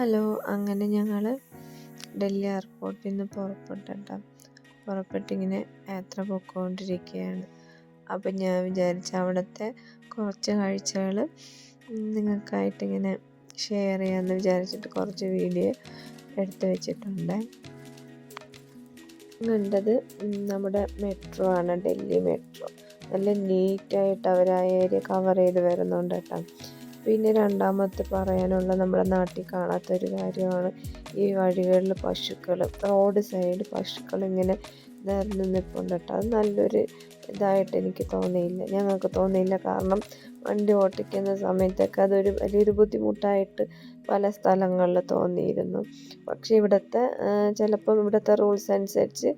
Hello അങ്ങനെ ഞങ്ങൾ ഡൽഹി എയർപോർട്ടിൽ നിന്ന് പുറപ്പെട്ടട്ടോ. പുറപ്പെട്ടിങ്ങനെ യാത്ര പോയിക്കൊണ്ടിരിക്കുകയാണ്. അപ്പം ഞാൻ വിചാരിച്ച അവിടുത്തെ കുറച്ച് കാഴ്ചകൾ നിങ്ങൾക്കായിട്ടിങ്ങനെ ഷെയർ ചെയ്യാമെന്ന് വിചാരിച്ചിട്ട് കുറച്ച് വീഡിയോ എടുത്തു വെച്ചിട്ടുണ്ട്. കണ്ടത് നമ്മുടെ മെട്രോ ആണ് ഡൽഹി മെട്രോ നല്ല നീറ്റായിട്ട് അവർ ആ ഏരിയ കവർ ചെയ്ത് വരുന്നുണ്ട് കേട്ടോ. പിന്നെ രണ്ടാമത്തെ പറയാനുള്ള നമ്മുടെ നാട്ടിൽ കാണാത്തൊരു കാര്യമാണ് ഈ വഴികളിൽ പശുക്കൾ റോഡ് സൈഡ് പശുക്കൾ ഇങ്ങനെ നിറഞ്ഞു നിൽപ്പുണ്ട് കേട്ടോ. അത് നല്ലൊരു ഇതായിട്ട് എനിക്ക് തോന്നിയില്ല. ഞങ്ങൾക്ക് തോന്നിയില്ല. കാരണം വണ്ടി ഓട്ടിക്കുന്ന സമയത്തൊക്കെ അതൊരു വലിയൊരു ബുദ്ധിമുട്ടായിട്ട് പല സ്ഥലങ്ങളിൽ തോന്നിയിരുന്നു. പക്ഷേ ഇവിടുത്തെ ചിലപ്പം ഇവിടുത്തെ റൂൾസ് അനുസരിച്ച്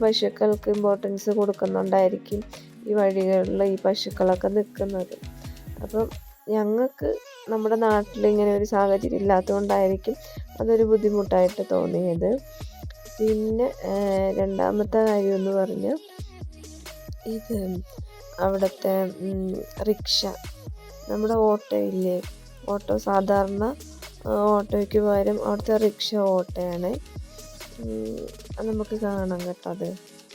പശുക്കൾക്ക് ഇമ്പോർട്ടൻസ് കൊടുക്കുന്നുണ്ടായിരിക്കും ഈ വഴികളിൽ ഈ പശുക്കളൊക്കെ നിൽക്കുന്നത്. അപ്പം ഞങ്ങൾക്ക് നമ്മുടെ നാട്ടിൽ ഇങ്ങനെ ഒരു സാഹചര്യം ഇല്ലാത്തതുകൊണ്ടായിരിക്കും അതൊരു ബുദ്ധിമുട്ടായിട്ട് തോന്നിയത്. പിന്നെ രണ്ടാമത്തെ കാര്യം എന്ന് പറഞ്ഞാൽ ഇത് അവിടുത്തെ റിക്ഷ. നമ്മുടെ ഓട്ടോ ഇല്ലേ ഓട്ടോ സാധാരണ ഓട്ടോയ്ക്ക് പകരം അവിടുത്തെ റിക്ഷ ഓട്ടോയാണ്. നമുക്ക് കാണാം കേട്ടോ അത്.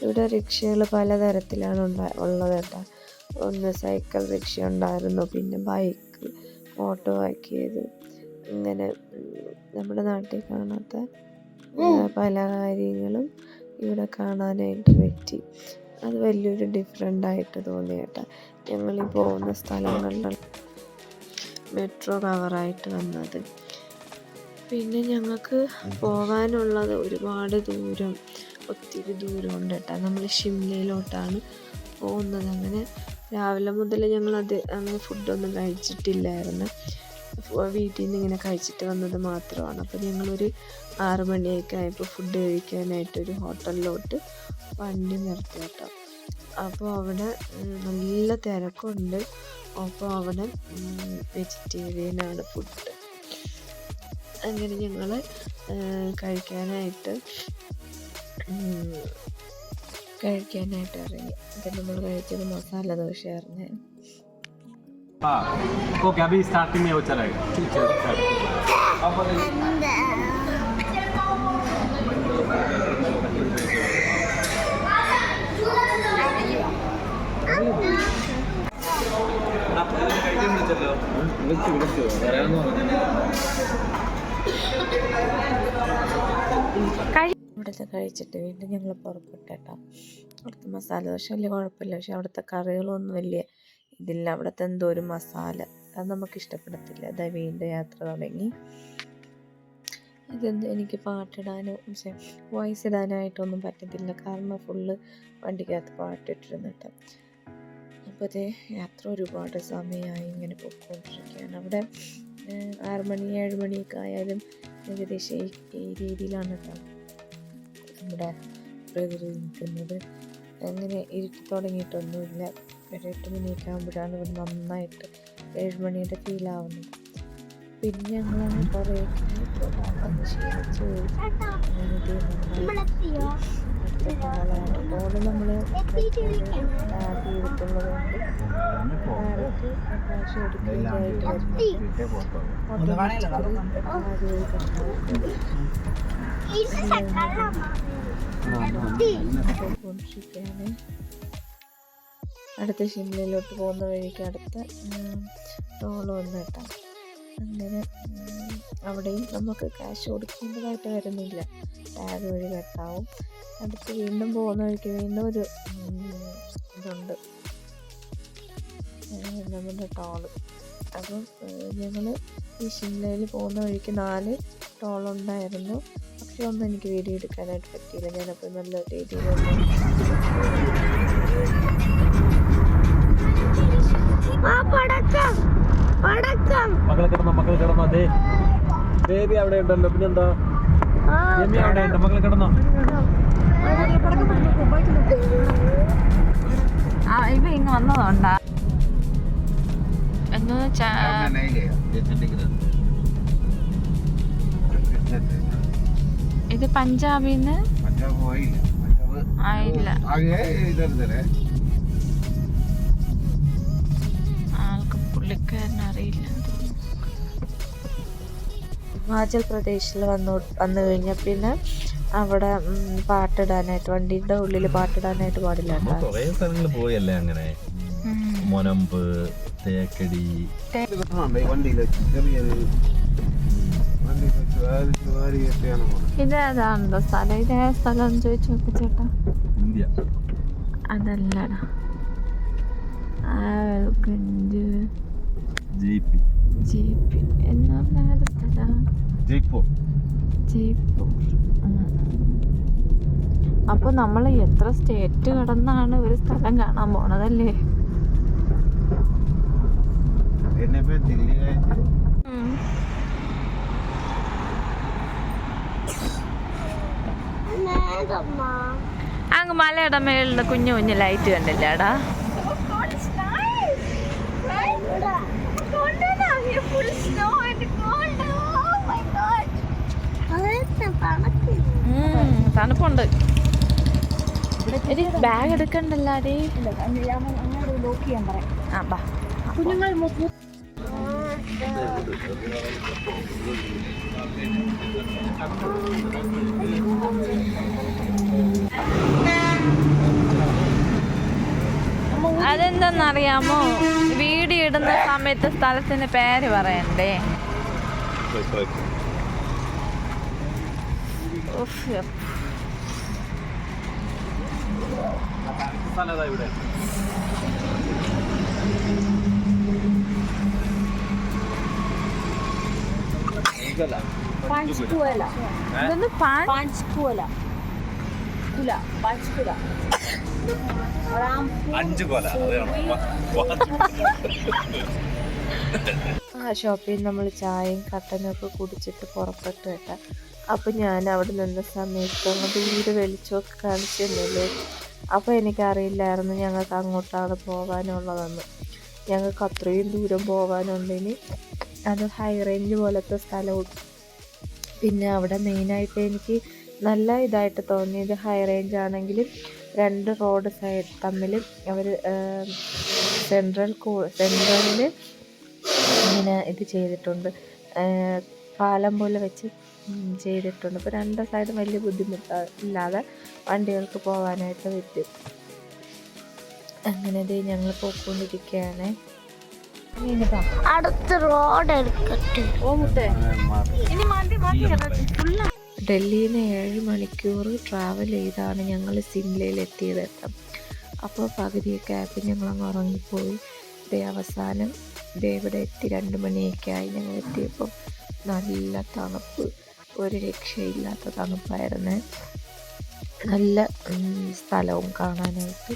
ഇവിടെ റിക്ഷകൾ പലതരത്തിലാണ് ഉണ്ടാ ഉള്ളത് കേട്ടോ. ഒന്ന് സൈക്കിൾ റിക്ഷ ഉണ്ടായിരുന്നു. പിന്നെ ബൈക്ക് ഓട്ടോ ആക്കിയത്. ഇങ്ങനെ നമ്മുടെ നാട്ടിൽ കാണാത്ത പല കാര്യങ്ങളും ഇവിടെ കാണാനായിട്ട് പറ്റി. അത് വലിയൊരു ഡിഫറെന്റ് ആയിട്ട് തോന്നി കേട്ടോ. ഞങ്ങൾ ഈ പോകുന്ന സ്ഥലങ്ങളിൽ മെട്രോ കവറായിട്ട് വന്നത്. പിന്നെ ഞങ്ങൾക്ക് പോകാനുള്ളത് ഒരുപാട് ദൂരം ഒത്തിരി ദൂരമുണ്ട് കേട്ടോ. നമ്മൾ ഷിംലയിലോട്ടാണ് പോകുന്നത്. അങ്ങനെ രാവിലെ മുതൽ ഞങ്ങളത് അങ്ങനെ ഫുഡൊന്നും കഴിച്ചിട്ടില്ലായിരുന്നു. വീട്ടിൽ നിന്ന് ഇങ്ങനെ കഴിച്ചിട്ട് വന്നത് മാത്രമാണ്. അപ്പോൾ ഞങ്ങളൊരു ആറ് മണിയൊക്കെ ആയപ്പോൾ ഫുഡ് കഴിക്കാനായിട്ട് ഒരു ഹോട്ടലിലോട്ട് വണ്ടി നിർത്തി കേട്ടോ. അപ്പോൾ അവിടെ നല്ല തിരക്കുണ്ട്. അപ്പോൾ അവിടെ വെജിറ്റേറിയനാണ് ഫുഡ് അങ്ങനെ ഞങ്ങൾ കഴിക്കാനായിട്ട് കഴിക്കാനായിട്ട് ഇറങ്ങി അപ്പം നമ്മൾ കഴിച്ചത് മസാല ദോശയായിരുന്നു ओके अभी स्टार्टिंग में वो चलेगा വിളിച്ചു വിളിച്ചു വരാമെന്ന് പറഞ്ഞു ഇവിടുത്തെ കഴിച്ചിട്ട് വീണ്ടും ഞങ്ങൾ പുറപ്പെട്ടേട്ടാ. അവിടുത്തെ മസാല ദോശ വലിയ കുഴപ്പമില്ല. പക്ഷെ അവിടുത്തെ കറികളൊന്നും വലിയ ഇതില്ല. അവിടുത്തെ എന്തോ ഒരു മസാല. അത് നമുക്ക് ഇഷ്ടപ്പെടത്തില്ല. അതാ വീണ്ടും യാത്ര തുടങ്ങി. ഇതെന്ത് എനിക്ക് പാട്ടിടാനോ വോയിസ് ഇടാനായിട്ടൊന്നും പറ്റത്തില്ല. കാരണം ഫുള്ള് വണ്ടിക്കകത്ത് പാട്ടിട്ടിരുന്നിട്ട്. അപ്പോൾ അതേ യാത്ര ഒരുപാട് സമയമായി ഇങ്ങനെ പോയിക്കൊണ്ടിരിക്കുകയാണ്. അവിടെ ആറുമണി ഏഴുമണിയൊക്കെ ഏഴ് മണിയൊക്കെ ആയാലും ഏകദേശം ഈ രീതിയിലാണ് കേട്ടോ. നമ്മുടെ പ്രകൃതി നിൽക്കുന്നത് അങ്ങനെ ഇരുട്ടി തുടങ്ങിയിട്ടൊന്നുമില്ല. ഒരു എട്ട് മണിയൊക്കെ ആകുമ്പോഴാണ് ഇവിടെ നന്നായിട്ട് ഏഴ് മണിയുടെ ഫീലാവുന്നത് പിന്നെ ഞങ്ങൾ കുറേ ക്ഷീണിച്ച് പോയി ഫോണ് നമ്മൾ ടാബ് ചെയ്തിട്ടുള്ളത് കൊണ്ട് കാശ് അടുത്ത ഷിംലയിലോട്ട് പോകുന്ന വഴിക്ക് അടുത്ത ടോൾ വന്ന് കേട്ടോ. അങ്ങനെ അവിടെയും നമുക്ക് ക്യാഷ് കൊടുക്കേണ്ടതായിട്ട് വരുന്നില്ല. ടാഗ് വഴി കട്ടാവും. അടുത്ത് വീണ്ടും പോകുന്ന വഴിക്ക് വീണ്ടും ഒരു ഇതുണ്ട്. നമ്മുടെ ടോൾ അപ്പം ഞങ്ങൾ ഈ ഷിംലയിൽ പോകുന്ന വഴിക്ക് നാല് ടോൾ ഉണ്ടായിരുന്നു പക്ഷെ ഒന്നും എനിക്ക് വീഡിയോ എടുക്കാനായിട്ട് പറ്റിയില്ല. ഞാനപ്പോൾ നല്ല രീതിയിൽ മക്കളെ കിടന്നോ മക്കളെ കിടന്നോ അതെ ബേബി അവിടെ ഉണ്ടല്ലോ പിന്നെന്താ ജെമി അവിടെ ഉണ്ട് മക്കളെ കിടന്നോ. ഇവ ഇങ്ങ് വന്നതുകൊണ്ടാ. എന്ന് ഇത് പഞ്ചാബിൽ നിന്ന് ആയില്ല. ആൾക്ക് പുള്ളിക്കാരൻ അറിയില്ല. ഹിമാചൽ പ്രദേശിൽ വന്നു വന്നു കഴിഞ്ഞാൽ പിന്നെ അവിടെ പാട്ടിടാനായിട്ട് വണ്ടിയുടെ ഉള്ളിൽ പാട്ടിടാനായിട്ട് പാടില്ല കേട്ടോ. പോയല്ലേ അങ്ങനെ? മൊനമ്പ് തേക്കടി. ഇതേതാണല്ലോ സ്ഥലം? ഇതേ സ്ഥലം ചോദിച്ചു നോക്കിച്ചേട്ടാ. ഇന്ത്യ. അതല്ലടാ. Awalganj J P. J P. എന്നാ ഏത് സ്ഥലം? ജയ്പൂർ. ജയ്പൂർ. അപ്പോൾ നമ്മൾ എത്ര സ്റ്റേറ്റ് കടന്നാണ് ഒരു സ്ഥലം കാണാൻ പോണതല്ലേ? എന്നെ പോയി ദില്ലി കഴിഞ്ഞ്. അങ്ങ് മലയുടെ മേളിൽ കുഞ്ഞു കുഞ്ഞു ലൈറ്റ് കണ്ടില്ലേടാ. തണുപ്പുണ്ട്. ബാഗ് എടുക്കണ്ടല്ലാടേ. ആ ബാ. അതെന്താന്നറിയാമോ വീഡിയോ ഇടുന്ന സമയത്ത് സ്ഥലത്തിന് പേര് പറയണ്ടേ ഉഫ്. സ്ഥലതാ ഇവിടെ ഇതൊന്ന് പാൻ അഞ്ച് കൊല ആ ഷോപ്പിൽ നമ്മൾ ചായയും കട്ടനും ഒക്കെ കുടിച്ചിട്ട് പുറപ്പെട്ടു കേട്ടാ. അപ്പം ഞാൻ അവിടെ നിന്ന സമയത്ത് അങ്ങ് ദൂരെ വെളിച്ചമൊക്കെ കാണിച്ചിരുന്നില്ലേ അപ്പോൾ എനിക്കറിയില്ലായിരുന്നു ഞങ്ങൾക്ക് അങ്ങോട്ടാണ് പോകാനുള്ളതെന്ന്. ഞങ്ങൾക്ക് അത്രയും ദൂരം പോകാനുണ്ടെങ്കിൽ അത് ഹൈ റേഞ്ച് പോലത്തെ സ്ഥലവും പിന്നെ അവിടെ മെയിനായിട്ട് എനിക്ക് നല്ല ഇതായിട്ട് തോന്നിയത് ഹൈ റേഞ്ച് ആണെങ്കിലും രണ്ട് റോഡ് സൈഡ് തമ്മിൽ അവർ സെൻട്രൽ സെൻട്രലിൽ ഇങ്ങനെ ഇത് ചെയ്തിട്ടുണ്ട്. പാലം പോലെ വെച്ച് ചെയ്തിട്ടുണ്ട്. അപ്പോൾ രണ്ട് സൈഡും വലിയ ബുദ്ധിമുട്ട് ഇല്ലാതെ വണ്ടികൾക്ക് പോകാനായിട്ട് പറ്റും. അങ്ങനെ ദേ ഞങ്ങൾ പോയിക്കൊണ്ടിരിക്കുകയാണ് അടുത്ത റോഡ് എടുക്കട്ടെ. ഡൽഹിയിൽ നിന്ന് ഏഴ് മണിക്കൂർ ട്രാവൽ ചെയ്താണ് ഞങ്ങൾ സിംലയിൽ എത്തിയത് അപ്പോൾ പകുതിയൊക്കെ ആയപ്പോൾ ഞങ്ങൾ അങ്ങ് ഉറങ്ങിപ്പോയി. ഇതേ അവസാനം ദേ ഇവിടെ എത്തി രണ്ട് മണിയൊക്കെ ആയി ഞങ്ങൾ എത്തിയപ്പോൾ നല്ല തണുപ്പ്. ഒരു രക്ഷയില്ലാത്ത തണുപ്പായിരുന്നു. നല്ല സ്ഥലവും കാണാനായിട്ട്.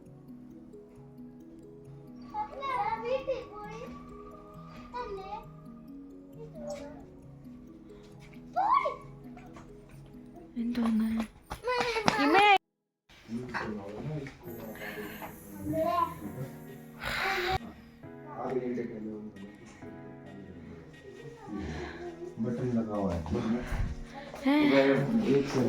윈도는 이메 बटन लगा हुआ है एक से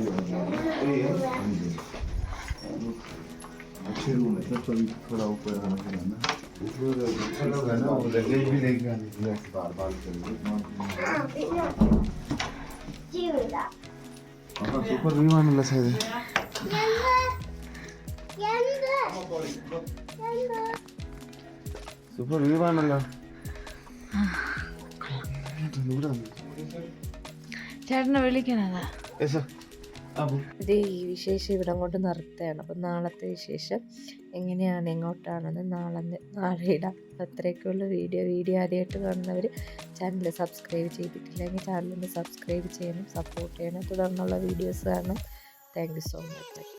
अच्छे रूम है थोड़ा ऊपर आना पड़ेगा ना സൂപ്പർ വ്യൂ ആണല്ലോ സൈഡ് സൂപ്പർ വ്യൂ ആണല്ലോ ചേട്ടനെ വിളിക്കണതാ. ഈ വിശേഷം ഇവിടെ കൊണ്ട് നിർത്തുകയാണ്. അപ്പം നാളത്തെ വിശേഷം എങ്ങനെയാണ് എങ്ങോട്ടാണെന്ന് നാളെ നാളെ ഇടാം അത്രയൊക്കെയുള്ള വീഡിയോ വീഡിയോ ആദ്യമായിട്ട് കാണുന്നവർ ചാനൽ സബ്സ്ക്രൈബ് ചെയ്തിട്ടില്ലെങ്കിൽ ചാനലിൽ സബ്സ്ക്രൈബ് ചെയ്യണം സപ്പോർട്ട് ചെയ്യണം. തുടർന്നുള്ള വീഡിയോസ് കാണണം. Thank you so much